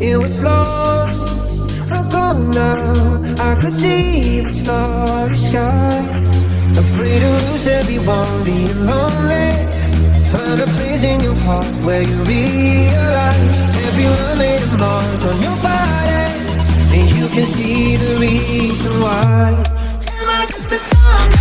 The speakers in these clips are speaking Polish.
it was long now. I could see the starry sky. Afraid to lose everyone, being lonely. Find a place in your heart where you realize made a mark on your body, and you can see the reason why. Am I just a songbird?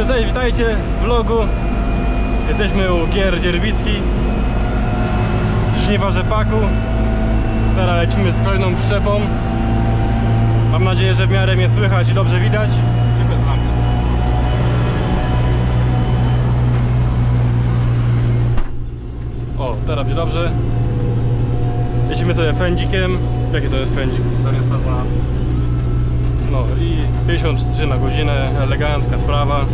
Także cześć, witajcie w vlogu. Jesteśmy u Gier Dzierwicki. Żniwa rzepaku. Teraz lecimy z kolejną przyczepą. Mam nadzieję, że w miarę mnie słychać i dobrze widać. O, teraz będzie dobrze. Lecimy sobie fędzikiem. Jaki to jest fędzik? 412. No i 53 na godzinę, elegancka sprawa.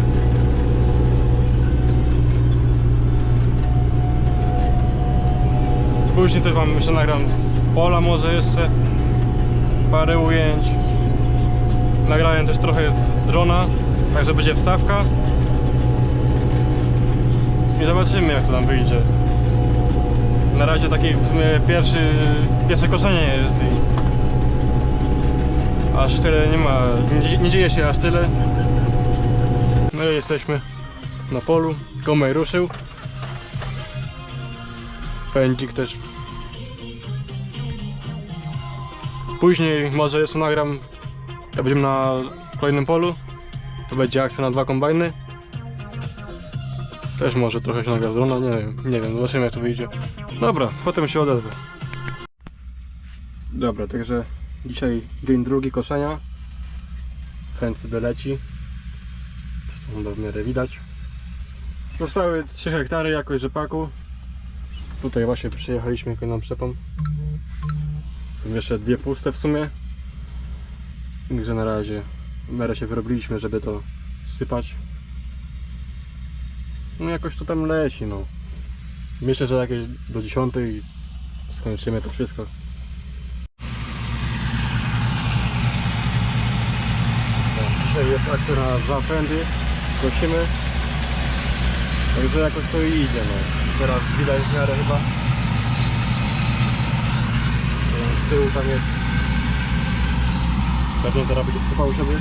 Później też wam jeszcze nagram z pola może jeszcze parę ujęć. Nagrałem też trochę z drona, także będzie wstawka. I zobaczymy jak to tam wyjdzie. Na razie taki w sumie pierwszy, pierwsze koszenie jest i aż tyle nie ma, nie, nie dzieje się aż tyle. No i jesteśmy na polu, Gomej ruszył. Fędzik też. Później może jeszcze nagram, jak będziemy na kolejnym polu, to będzie akcja na dwa kombajny. Też może trochę się nagra z drona, nie wiem, nie wiem, zobaczymy jak to wyjdzie. Dobra, potem się odezwę. Dobra, także dzisiaj dzień drugi koszenia. Fęd sobie leci. To tam chyba w miarę widać. Zostały 3 hektary jakoś rzepaku. Tutaj właśnie przyjechaliśmy kolejną przepą. Są jeszcze dwie puste w sumie. Także na razie w miarę się wyrobiliśmy, żeby to sypać. No jakoś to tam leci, no. Myślę, że jakieś do 10 skończymy to wszystko. No, Dzisiaj jest akcja na dwa fendy, kosimy. Także jakoś to idzie, no. Teraz widać w miarę chyba. Z tyłu tam jest. Pewnie zaraz będzie wsypał sobie.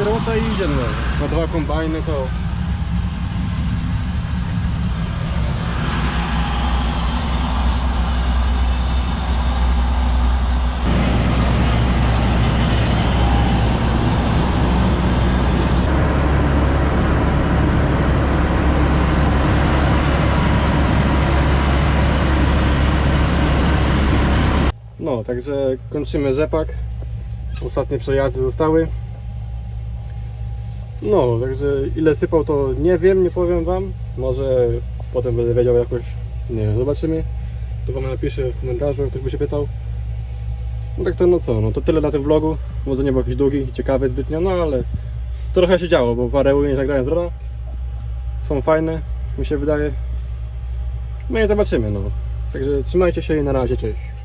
I robota idzie, no. Na dwa kombajny to No, także kończymy rzepak. Ostatnie przejazdy zostały. No, także ile sypał to nie wiem, nie powiem wam. Może potem będę wiedział jakoś. Nie wiem, zobaczymy. To wam napiszę w komentarzu, ktoś by się pytał. No tak to no co, no to tyle na tym vlogu. Może nie był jakiś długi, ciekawy zbytnio, no ale trochę się działo, bo parę ujęć nagrałem z drona. Są fajne, mi się wydaje. No i zobaczymy, no. Także trzymajcie się i na razie, cześć.